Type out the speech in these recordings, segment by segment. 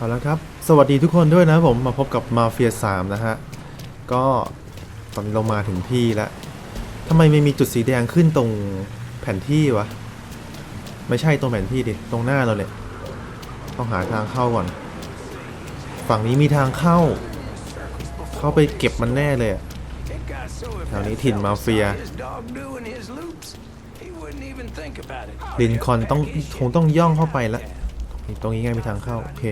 เอาละครับ สวัสดีทุกคนด้วยนะผมมาพบกับมาเฟีย3นะฮะ ก็ตอนนี้เรามาถึงที่แล้วทำไมไม่มีจุดสีแดงขึ้นตรงแผนที่วะ ไม่ใช่ตรงแผนที่ดิ ตรงหน้าเราเลยต้องหาทางเข้าก่อน ฝั่งนี้มีทางเข้า เข้าไปเก็บมันแน่เลยแถวนี้ถิ่นมาเฟียลินคอนต้องคงต้องย่องเข้าไปละตรงนี้ไงมีทางเข้า โอเค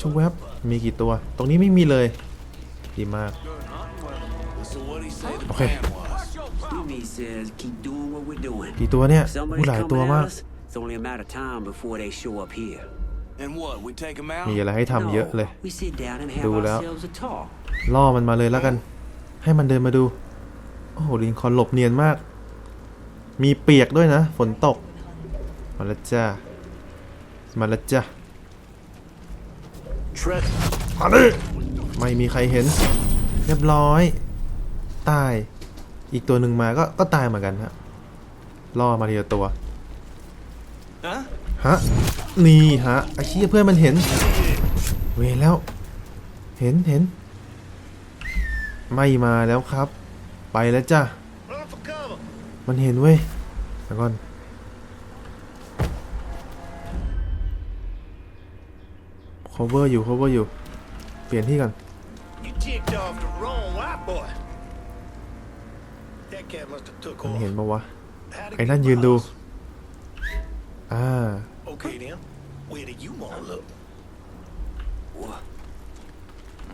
ชวบมีกี่ตัว ตรงนี้ไม่มีเลย ดีมาก โอเค กี่ตัวเนี่ยผู้หลายตัวมาก มีอะไรให้ทำเยอะเลย ดูแล้ว ล่อมันมาเลยแล้วกัน ให้มันเดินมาดู โอ้ลินคอนหลบเนียนมาก มีเปียกด้วยนะ ฝนตก มาละจ้ามาละจ้า มาดิไม่มีใครเห็น เรียบร้อย ตาย อีกตัวหนึ่งมาก็ก็ตายเหมือนกันฮะล่อมาทีละตัว Huh? ฮะนี่ฮะไอ้เชี่ยเพื่อนมันเห็น เวรแล้ว เห็นเห็น ไม่มาแล้วครับ ไปแล้วจ้ะ Run for cover. มันเห็นเว้ยเดี๋ยวก่อน cover อยู่ cover อยู่ เปลี่ยนที่กัน You ticked off the wrong white boy. That cat must have took มันเห็น off. ปะวะ How to ไอ้ get นั่นยืนดู miles? อ่า Okay then. Where do you want to look?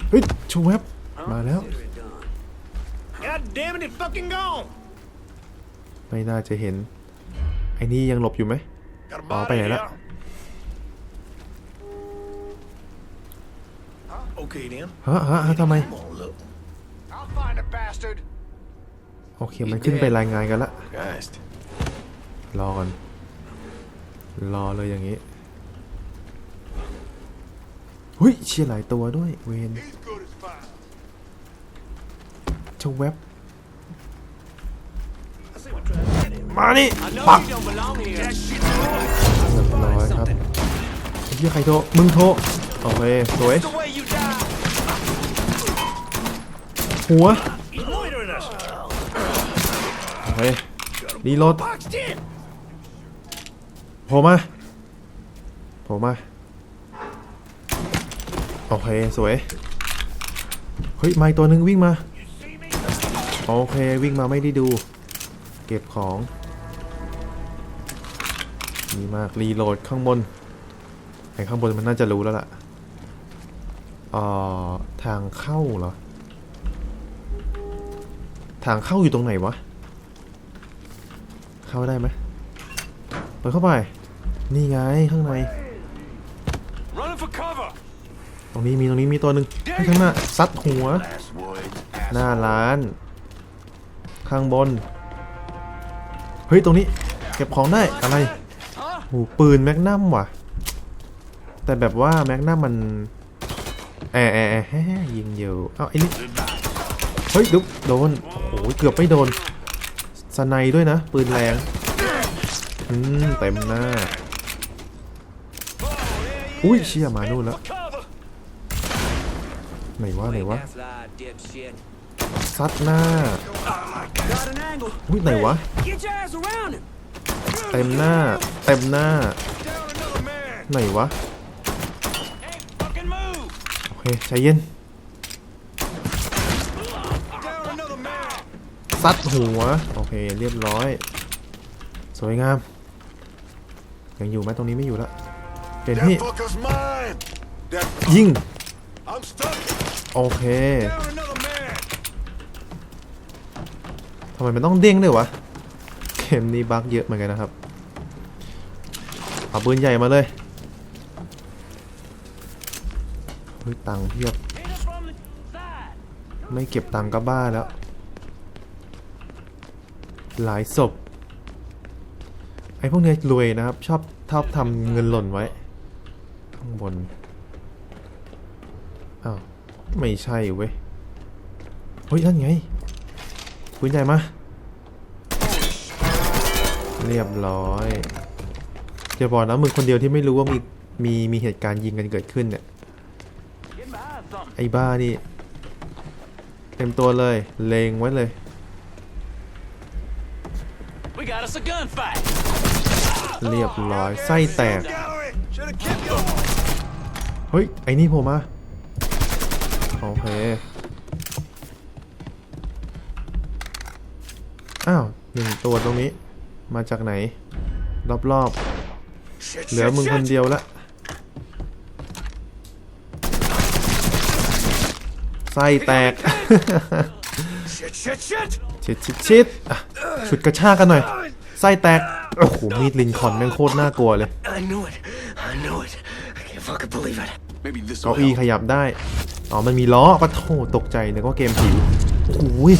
เฮ้ย ชูแวบมาแล้ว Consider it done. God damn it, it's fucking gone. ไม่น่าจะเห็น ไอ้นี่ยังหลบอยู่ไหม Got a Oh, body bene, here. là. Okay then. ฮะฮะฮะทำไม You want to look? I'll find the bastard. โอเค มันขึ้นไปรายงานกันละ Christ. รอก่อน รอเลยอย่างนี้หุยเชี่ยหลายตัวด้วย เวน He's good as fine. ชแวบ I see what trying มานี่ to ปัก You don't belong here. That shit เรียบร้อยครับไอ้เหี้ยใครโทร มึงโทร โอเคสวย หัวโอเครีโหลดโผล่มาโผล่มา โอเค สวย เฮ้ยมาอีกตัวหนึ่งวิ่งมา โอเค วิ่งมาไม่ได้ดู เก็บของดีมาก รีโหลดข้างบนไอ้ข้างบนมันน่าจะรู้แล้วล่ะ อ่อทางเข้าเหรอ ทางเข้าอยู่ตรงไหนวะ เข้าได้ไหมเปิดเข้าไป นี่ไงข้างใน Running for cover. ตรงนี้มีตรงนี้มีตัวหนึ่งให้ข้างหน้าซัดหัว Last word. หน้าร้าน ข้างบน เฮ้ย ตรงนี้ เก็บของได้อะไรโหูปืนแมกนัมว่ะ แต่แบบว่าแมกนัมมัน แอะแอแอแฮ่ยิงอยู่เอ้าไอ้นี่เฮ้ยดุ๊บโดนโอ้โหเกือบไม่โดนสไนด้วยนะปืนแรงอืมเต็มหน้าอุ้ยเชี่ยมานู่นแล้วไหนวะไหนวะซัดหน้าอุ้ยไหนวะเต็มหน้าเต็มหน้าไหนวะ Hey, fucking move. โอเค ใจเย็นซัดหัว โอเค เรียบร้อย สวยงาม ยังอยู่ไหมตรงนี้ไม่อยู่แล้วเป็น That ที่ยิง โอเคทำไมมันต้องเด้งด้วยวะ เกมนี้บั๊กเยอะเหมือนกันนะครับ เอาปืนใหญ่มาเลย เฮ้ยตังเพียบ ไม่เก็บตังก็บ้าแล้ว หลายศพ ไอ้พวกเนี้ยรวยนะครับ ชอบชอบทำเงินหล่นไว้ ข้างบน อ้าว ไม่ใช่เว้ย เฮ้ย นั่นไงปืนใหญ่มา เรียบร้อยอย่าบอกนะมึงคนเดียวที่ไม่รู้ว่ามีมีมีเหตุการณ์ยิงกันเกิดขึ้นเนี่ย Get my eyes something. ไอ้บ้านี่ เต็มตัวเลย เลงไว้เลย We got us a gunfight. เรียบร้อยไส้แตก Gallery! Should have kept you. เฮ้ย ไอ้นี่ผมมาโอเค อ้าวหนึ่งตัวตรงนี้ มาจากไหน รอบ Shit, ๆเหลือ shit, มึงคน shit. เดียวละ ไส้แตก Shit, shit, shit. ชิดชิดชิดอะฉุดกระชากกันหน่อย ไส้แตก โอ้โห มีดลินคอล์นแม่งโคตรน่ากลัวเลย I knew it. I knew it. I can't fucking believe it. Maybe this เก้าอี้ขยับได้ อ๋อ มันมีล้อปะโถตกใจนึกว่าเกมผีโอ้ย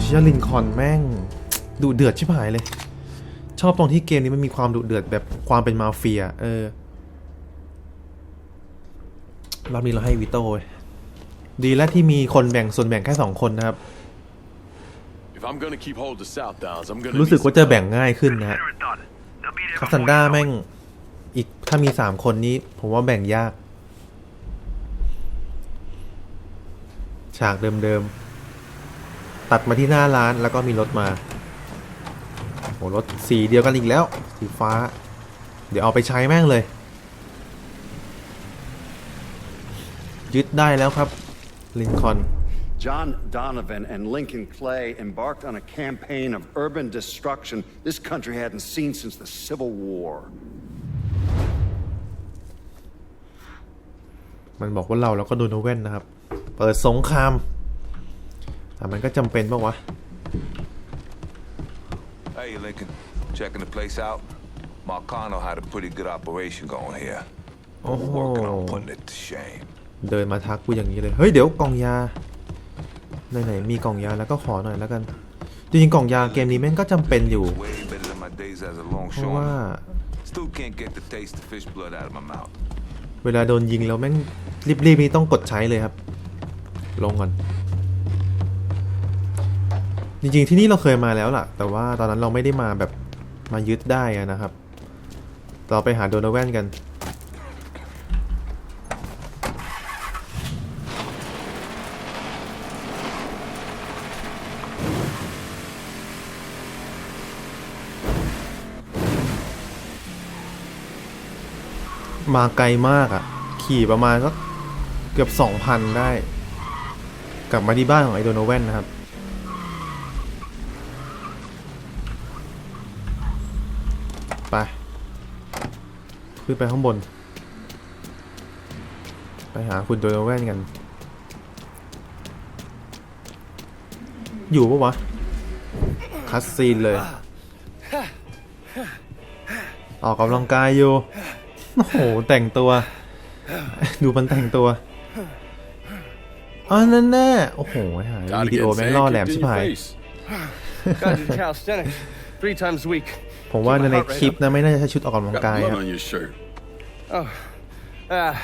เชียลินคอล์นแม่งดุเดือดชิบหายเลย ชอบตรงที่เกมนี้มันมีความดุเดือดแบบความเป็นมาเฟีย เออ รอบนี้เราให้วิโต้เว้ยดีแล้วที่มีคนแบ่งส่วนแบ่งแค่สองคนนะครับ If I'm gonna keep hold of South Downs, I'm gonna รู้สึก need ว่าจะแบ่งง่ายขึ้นนะฮะคาซันด้าแม่งอีกถ้ามีสามคนนี้ ผมว่าแบ่งยาก ฉากเดิมๆ ตัดมาที่หน้าร้านแล้วก็มีรถมาโหรถสีเดียวกันอีกแล้ว สีฟ้า เดี๋ยวเอาไปใช้แม่งเลย ยึดได้แล้วครับลินคอล์น John Donovan and Lincoln Clay embarked on a campaign of urban destruction this country hadn't seen since the Civil War. มันบอกว่าเราแล้วก็โดนเว่นนะครับ เปิดสงครามแต่มันก็จำเป็นปะวะ Hey, Lincoln. Checking the place out. Marcano had a pretty good operation going here. Oh. We're working on putting it to shame. เดินมาทักกูอย่างนี้เลย เฮ้ยเดี๋ยวกล่องยาไหนๆมีกล่องยาแล้วก็ขอหน่อยแล้วกัน จริงๆกล่องยาเกมนี้แม่งก็จำเป็นอยู่ Way better than my days as a เพราะว่า longshoreman. Still can't get the taste of fish blood out of my mouth. เวลาโดนยิงแล้วแม่งรีบๆนี่ต้องกดใช้เลยครับ ลงก่อน จริงๆที่นี่เราเคยมาแล้วล่ะ แต่ว่าตอนนั้นเราไม่ได้มาแบบมายึดได้อะนะครับ เราไปหาโดนแว่นกัน มาไกลมากอะ่ะ ขี่ประมาณสักเกือบสองพันได้ กลับมาที่บ้านของไอโดโนแวนนะครับ ไป ขึ้นไปข้างบน ไปหาคุณโดโนแวนกัน อยู่ปะวะ คัสซีนเลย ออกกำลังกายอยู่ โอ้โหแต่งตัว ดูมันแต่งตัวอ๋อนั่นแน่โอ้โหหาย Gotta วิดีโอ get แม่ง sand ล่อแหลม kicked ชิบ in หาย your face. Gotta do calisthenics three times a week. ผมว่าในคลิปนะไม่น่าจะใช่ชุดออกกำลัง Got กาย blood ครับ on your shirt. Ah,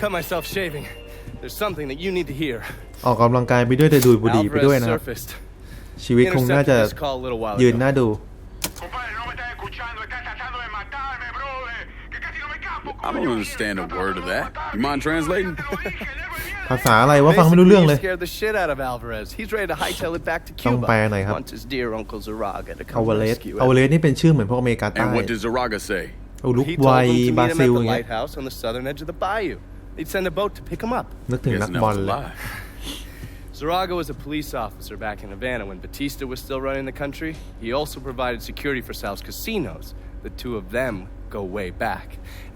cut myself shaving. There's something that you need to hear. ออกกำลังกายไปด้วยแต่ดูดบุหรี่ไปด้วย Alvarez นะครับ surfaced. ชีวิตคงน่าจะ Intercepted this call a little while ยืน ago. น่าดู I don't understand a word of that. You mind translating? ภาษาอะไรวะฟังไม่รู้เรื่องเลย Basically, you scared the shit out of Alvarez. He's ready to hightail it back to ต้อง Cuba. แปลหน่อยครับ Wants his dear Uncle Zaraga to อ come เวเลส rescue อเว him. เลสนี่เป็นชื่อเหมือนพวกอเมริกาใต้ And what does Zaraga say? อุลุก He วัย told him to บรา meet him ซิล at อ the ย่างเงี้ย lighthouse on the southern edge of the bayou. They'd send a boat to pick him up. นึกถึง Guess นัก that บอล was a เลย lie. Zaraga was a police officer back in Havana when Batista was still running the country. He also provided security for Sal's casinos. The two of them go way back.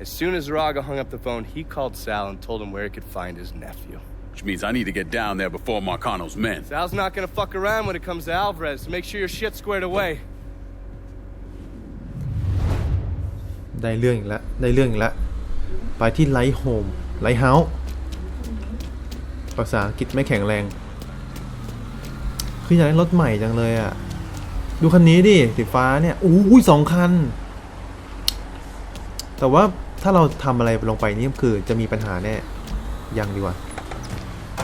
As soon as Zaraga hung up the phone, he called Sal and told him where he could find his nephew. Which means I need to get down there before Marcano's men. Sal's not gonna fuck around when it comes to Alvarez, so make sure your shit's squared away. ได้เรื่องอีกแล้วได้เรื่องอีกแล้วไปที่ไลท์โฮมไลท์เฮาส์ภาษาอังกฤษไม่แข็งแรง คืออยากได้รถใหม่จังเลยอะ ดูคันนี้ดิสีฟ้าเนี่ยอู้ยสองคัน แต่ว่าถ้าเราทำอะไรลงไปนี่คือจะมีปัญหาแน่ยังดีกว่า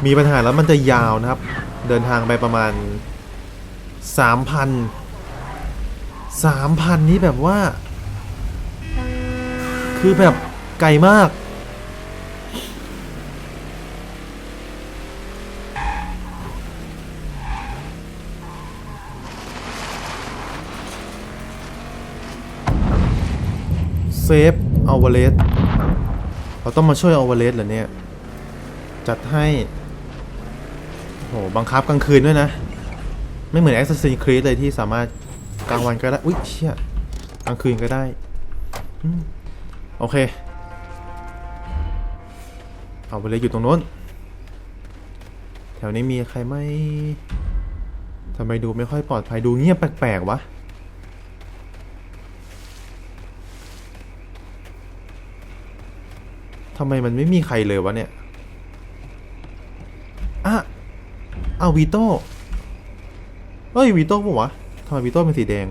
มีปัญหาแล้วมันจะยาวนะครับ เดินทางไปประมาณสามพันสามพันนี้แบบว่า คือแบบไกลมาก เซฟเอาวเลสเราต้องมาช่วยเอาวเลสเหรอเนี่ย จัดให้โหบังคับกลางคืนด้วยนะ ไม่เหมือน Assassin's Creed เลยที่สามารถกลางวันก็ได้ อุ๊ยเชี่ยกลางคืนก็ได้อโอเค เอาไปเลยอยู่ตรงโน้น แถวนี้มีใครไหมทำไมดูไม่ค่อยปลอดภัยดูเงียบแปลกๆวะ ทำไมมันไม่มีใครเลยวะเนี่ยอะเอาวีโต้เฮ้ยวีโต้ปะวะทำไมวีโต้เป็นสีแดง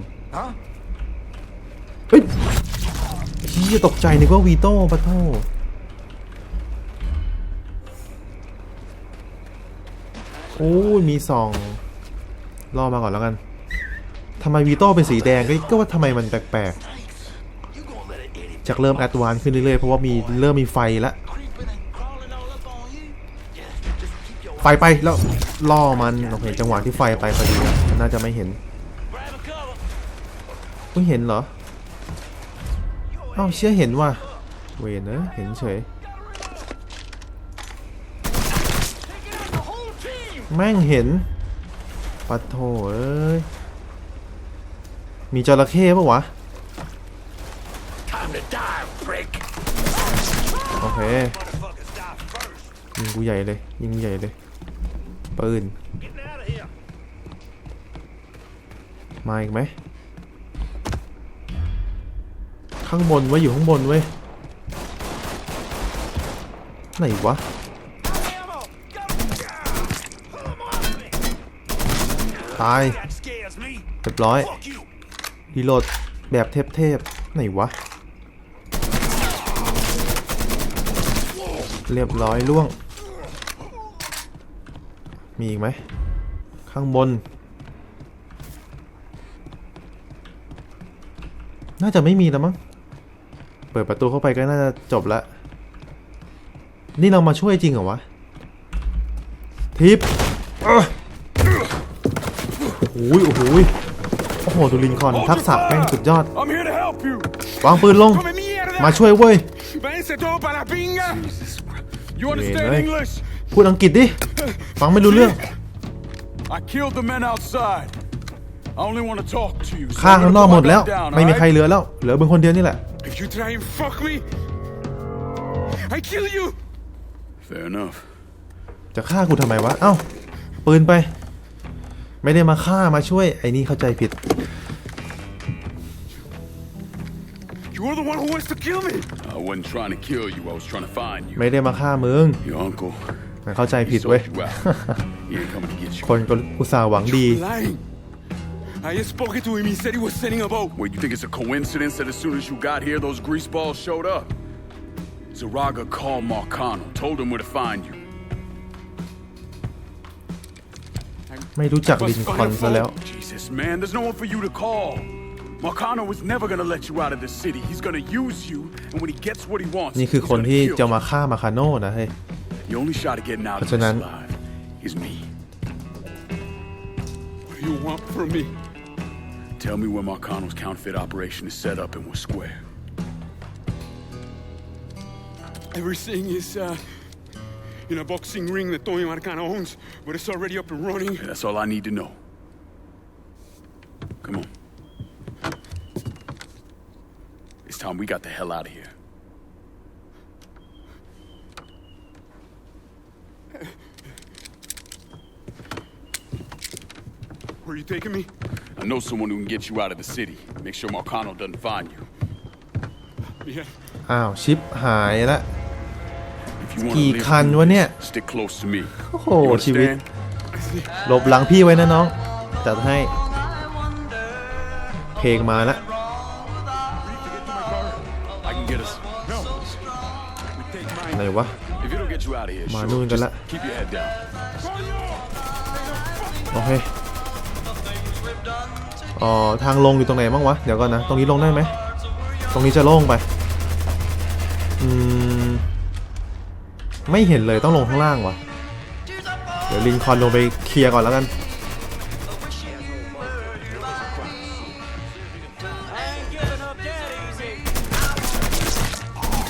เฮ้ยพี่ตกใจนึกว่าวีโต้ปะโทโอ้ยมีซองรอมาก่อนแล้วกันทำไมวีโต้เป็นสีแดงก็ก็ว่าทำไมมันแปลกๆ จากเริ่มแอดวานขึ้นเรื่อยๆ เพราะว่ามีเริ่มมีไฟแล้วไฟไปแล้วล่อมันโอเคจังหวะที่ไฟไปพอดีน่าจะไม่เห็นไม่เห็นเหรออ้าวเชื่อเห็นว่ะเวนเนอะเห็นเฉยแม่งเห็นปัดโถเอ้ยมีจระเข้ปะวะ โอเคยิงกูใหญ่เลยยิงกูใหญ่เลยปืน Getting out of here. มาอีกไหมข้างบนไว้ยอยู่ข้างบนเว้ยไหนวะตาย Scares me. เรียบร้อย Fuck you. รีโหลดแบบเทพๆไหนวะ เรียบร้อยล่วง มีอีกไหม ข้างบน น่าจะไม่มีแล้วมั้ง เปิดประตูเข้าไปก็น่าจะจบละ นี่เรามาช่วยจริงเหรอวะ ทิปเอ้อโอ้โหโอ้โหโอ้โหดูลินคอล์นทักษะแม่งสุดยอด I'm here to help you. วางปืนลง Come mierda. มาช่วยเว้ย You understand Bien, eh. English? พูดอังกฤษดิ ฟังไม่รู้เรื่อง I killed the men outside. I only want to talk to you. so ฆ่า I'm ข้าง gonna นอก put หม my ดแล้ว gun down, ไม่มีใคร alright? เหลือแล้ว เหลือมึงคนเดียวนี่แหละ If you try and fuck me, I kill you. Fair enough. จะฆ่ากูทำไมวะ เอ้า ปืนไป ไม่ได้มาฆ่ามาช่วย ไอ้นี่เข้าใจผิด You're the one who wants to kill me. I wasn't trying to kill you. I was trying to find you. ไม่ได้มาฆ่ามึง Your uncle. มันเข้าใจ He ผิดเว้ย sold you out. he ain't coming to get you. คนก็อุตส่าห์หวังดี Lying. I just spoke to him. He said he was sending a boat. Wait, you think it's a coincidence that as soon as you got here, those greaseballs showed up? Zaraga called Marcano, told him where to find you. ไม่รู้จักลินคอล์นซะแล้ว Jesus, man, there's no one for you to call. Marcano was never gonna let you out of the city. He's gonna use you, and when he gets what he wants, นี่คือ he's คน gonna ที่ kill จะ you. มาฆ่ามาคาโน่นะเฮ้ย The only shot at getting out of Parce que this nan- alive is me. What do you want from me? Tell me where Marcano's counterfeit operation is set up and we're square. Everything is uh, in a boxing ring that Tony Marcano owns, but it's already up and running. that's all I need to know. Come on. It's time we got the hell out of here. Where are you taking me? I know someone who can get you out of the city. Make sure Marcano doesn't find you. Yeah. อ้าวชิปหายละ If you want กี่ to คันวะเนี่ย stick close to me. โอ้โห You ชีวิต understand? หลบหลังพี่ไว้นะน้อง จัดให้ เพลงมาละ มา sure. นู่นกัน Just ละ keep your head down. โอเคอ๋อทางลงอยู่ตรงไหนบ้างวะ เดี๋ยวก่อนนะ ตรงนี้ลงได้ไหม ตรงนี้จะโล่งไป อืม ไม่เห็นเลยต้องลงข้างล่างวะเดี๋ยวลินคอล์นลงไปเคลียร์ก่อนแล้วกัน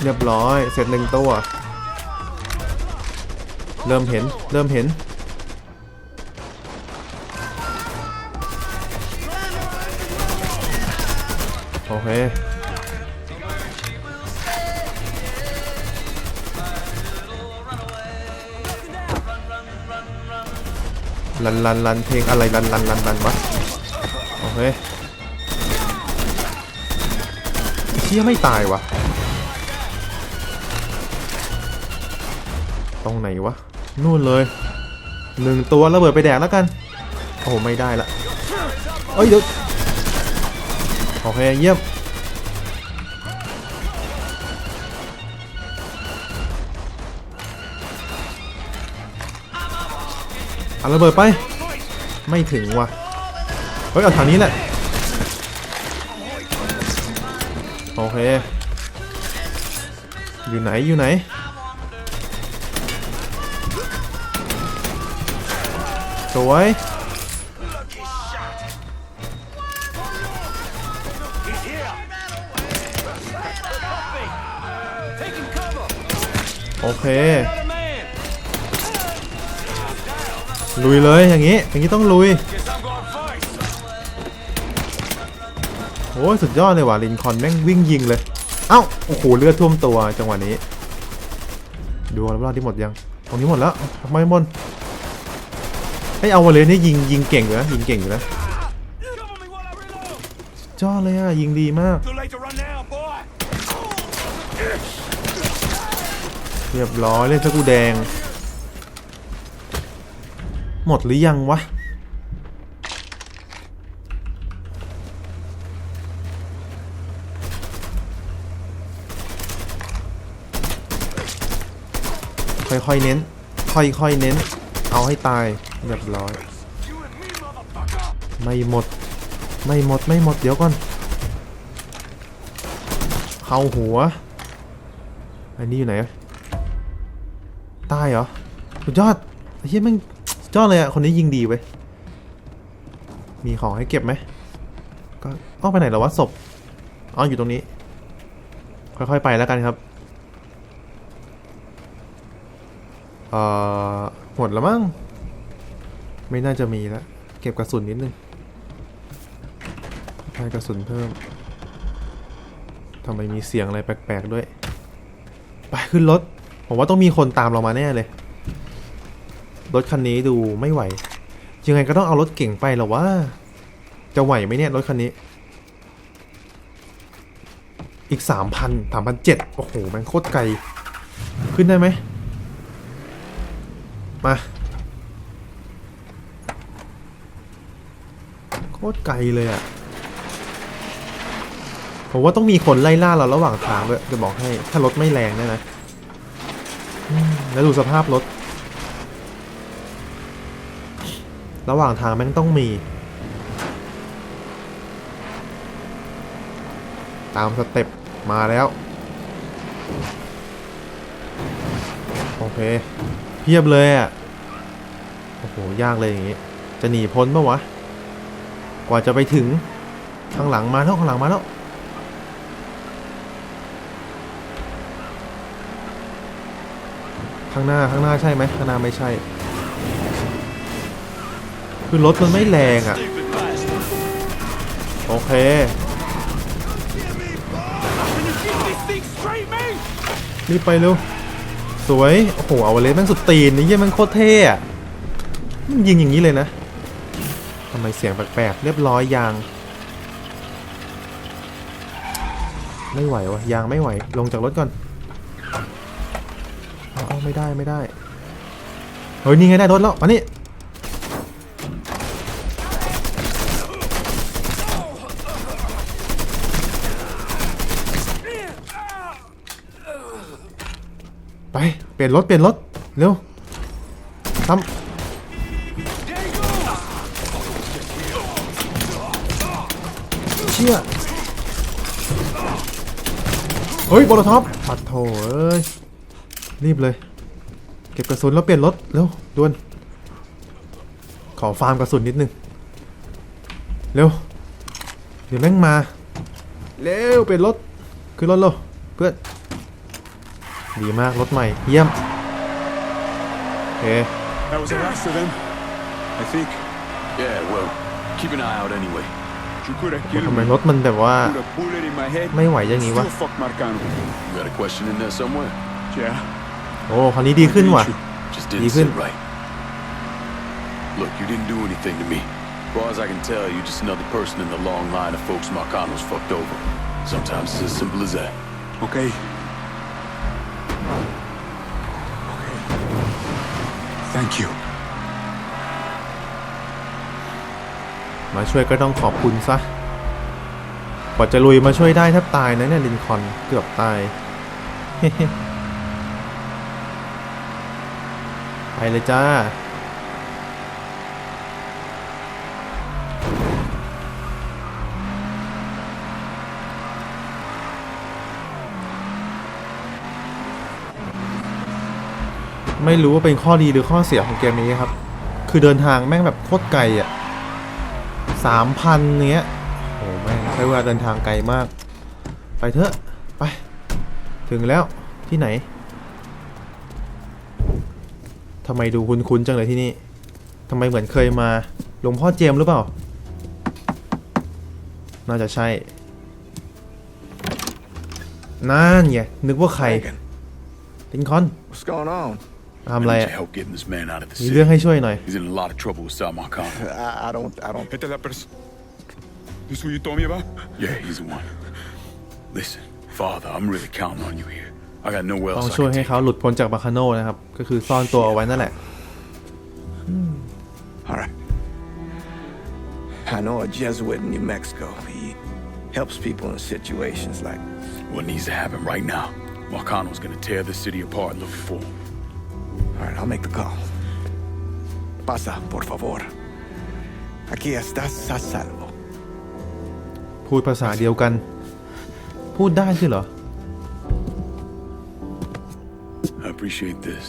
เรียบร้อย เสร็จหนึ่งตัว เริ่มเห็น เริ่มเห็น โอเค ลันลันลันเพลงอะไรลันลันลันลันวะ โอเคเชี่ยไม่ตายวะตรงไหนวะ นู่นเลยหนึ่งตัวระเบิดไปแดกแล้วกัน โอ้ไม่ได้ละเอ้ยเดี๋ยวโอเคเยี่ยมเอาระเบิดไป ไม่ถึงว่ะ เฮ้ย เอาทางนี้แหละ โอเค อยู่ไหนอยู่ไหน สวย โอเค ลุยเลยอย่างนี้ อย่างนี้ต้องลุย โอ้ยสุดยอดเลยว่ะลินคอนแม่งวิ่งยิงเลย เอ้า โอ้โห เลือดท่วมตัวจังหวะนี้ ดูรอบๆที่หมดยัง ตรงนี้หมดแล้วทำไมหมด ให้เอามาเลยนี่ยิงยิงเก่งอยู่นะยิงเก่งอยู่นะสุดยอดเลยอะยิงดีมาก เรียบร้อยเล่นสกูแดง หมดหรือยังวะค่อยๆเน้น ค่อยๆเน้น เอาให้ตายเรียบร้อย ไม่หมด ไม่หมดไม่หมดเดี๋ยวก่อนเข้าหัว อันนี้อยู่ไหนตายเหรอสุดยอดไอ้เฮียแม่งสุดยอดเลยอะคนนี้ยิงดีเว้ยมีของให้เก็บไหมก็อ้อไปไหนแล้ววะศพอ๋ออยู่ตรงนี้ ค่อยๆไปแล้วกันครับ เอ่อ หมดแล้วมั้งไม่น่าจะมีแล้วเก็บกระสุนนิดนึงให้กระสุนเพิ่มทำไมมีเสียงอะไรแปลกๆด้วย ไปขึ้นรถ ผมว่าต้องมีคนตามเรามาแน่เลย รถคันนี้ดูไม่ไหว ยังไงก็ต้องเอารถเก่งไปหรอวะ จะไหวไหมเนี่ยรถคันนี้ อีกสามพันสามพันเจ็ดโอ้โห มันโคตรไกล ขึ้นได้ไหม มา โคตรไกลเลยอะผมว่าต้องมีคนไล่ล่าเราระหว่างทางด้วยจะบอกให้ ถ้ารถไม่แรงนี่ยนะอืมแล้วดูสภาพรถ ระหว่างทางแม่งต้องมี ตามสเต็ปมาแล้ว โอเค เพียบเลยอะ โอ้โห ยากเลยอย่างงี้ จะหนีพ้นปะวะ กว่าจะไปถึง ข้างหลังมาแล้วข้างหลังมาแล้ว ข้างหน้าข้างหน้าใช่ไหมข้างหน้าไม่ใช่ คือรถมันไม่แรงอะ โอเครีบไปเร็ว สวย โอ้โหเอาเลสแม่งสุดตีนนี่เยี่ยแม่งโคตรเท่อะมันยิงอย่างนี้เลยนะทำไมเสียงแปลกๆเรียบร้อยยาง ไม่ไหววะยางไม่ไหว ลงจากรถก่อนอ๋อไม่ได้ไม่ได้ เฮ้ยนี่ไงได้รถแล้วมานี่ เปลี่ยนรถเปลี่ยนรถเร็วทำเชี่ยเฮ้ยบอลท็อปปัดโถเอ้ยรีบเลย เก็บกระสุนแล้วเปลี่ยนรถเร็วด่วนขอฟาร์มกระสุนนิดนึงเร็วเดี๋ยวแม่งมาเร็วเปลี่ยนรถขึ้นรถเร็วเพื่อน ดีมาก รถใหม่ เยี่ยม โอเค That was a wrap for them. I think. Yeah, well, keep an eye out anyway. You could have ทำ killed ไม me. รถมันแบบว่า Put a bullet in my head. ไม่ไหวอย่างนี้วะ Still fuck Marcano. You got a question in there somewhere? Yeah. โอ้คราวนี้ดีขึ้นว่ะ Just didn't Ethan. sit right. Look, you didn't do anything to me. As far as I can tell, you're just another person in the long line of folks Marcano's fucked over. Sometimes it's as simple as that. Okay. Thank you. มาช่วยก็ต้องขอบคุณซะกว่าจะลุยมาช่วยได้แทบตายนะเนี่ยลินคอนเกือบตาย ไปเลยจ้า ไม่รู้ว่าเป็นข้อดีหรือข้อเสียของเกมนี้ครับ คือเดินทางแม่งแบบโคตรไกลอะสามพันเนี้ยโอ้แม่งใช้เวลาเดินทางไกลมาก ไปเถอะ ไป ถึงแล้วที่ไหนทำไมดูคุ้นๆจังเลยที่นี่ทำไมเหมือนเคยมาหลวงพ่อเจมส์หรือเปล่า น่าจะใช่ นั่นไงนึกว่าใคร Megan, ลินคอล์น what's going on? ทำอะไร I need อ่ะ your help getting this man out of the มีเรื่อง city. ให้ช่วยหน่อย He's in a lot of trouble with Sal Marcano. I, I don't, I don't. Esta es la persona. This who you told me about? Yeah, he's the one. Listen, Father, I'm really counting on you here. I got nowhere ต้อง else I ช่วย can ให้ take เขาหลุดพ้นจากบาคาโนนะครับ ก็คือซ่อนตัวเอาไว้นั่นแหละ All right. I know a Jesuit in New Mexico. He helps people in situations like What needs to happen right now? Marcano's gonna tear the city apart looking for him. All right, I'll make the call. Pasa, por favor. Aquí estás a salvo. พูดภาษาเดียวกัน พูดได้ใช่เหรอ I appreciate this.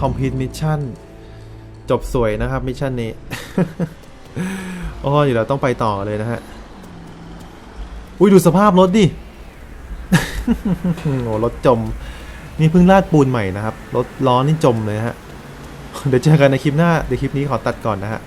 คอมพิวต์มิชชั่น จบสวยนะครับมิชชั่นนี้ โอ้เดี๋ยวเราต้องไปต่อเลยนะฮะ อุ้ยดูสภาพรถดิ โอ้รถจม นี่เพิ่งลาดปูนใหม่นะครับ รถล้อนี่จมเลยฮะ เดี๋ยวเจอกันในคลิปหน้า เดี๋ยวคลิปนี้ขอตัดก่อนนะฮะ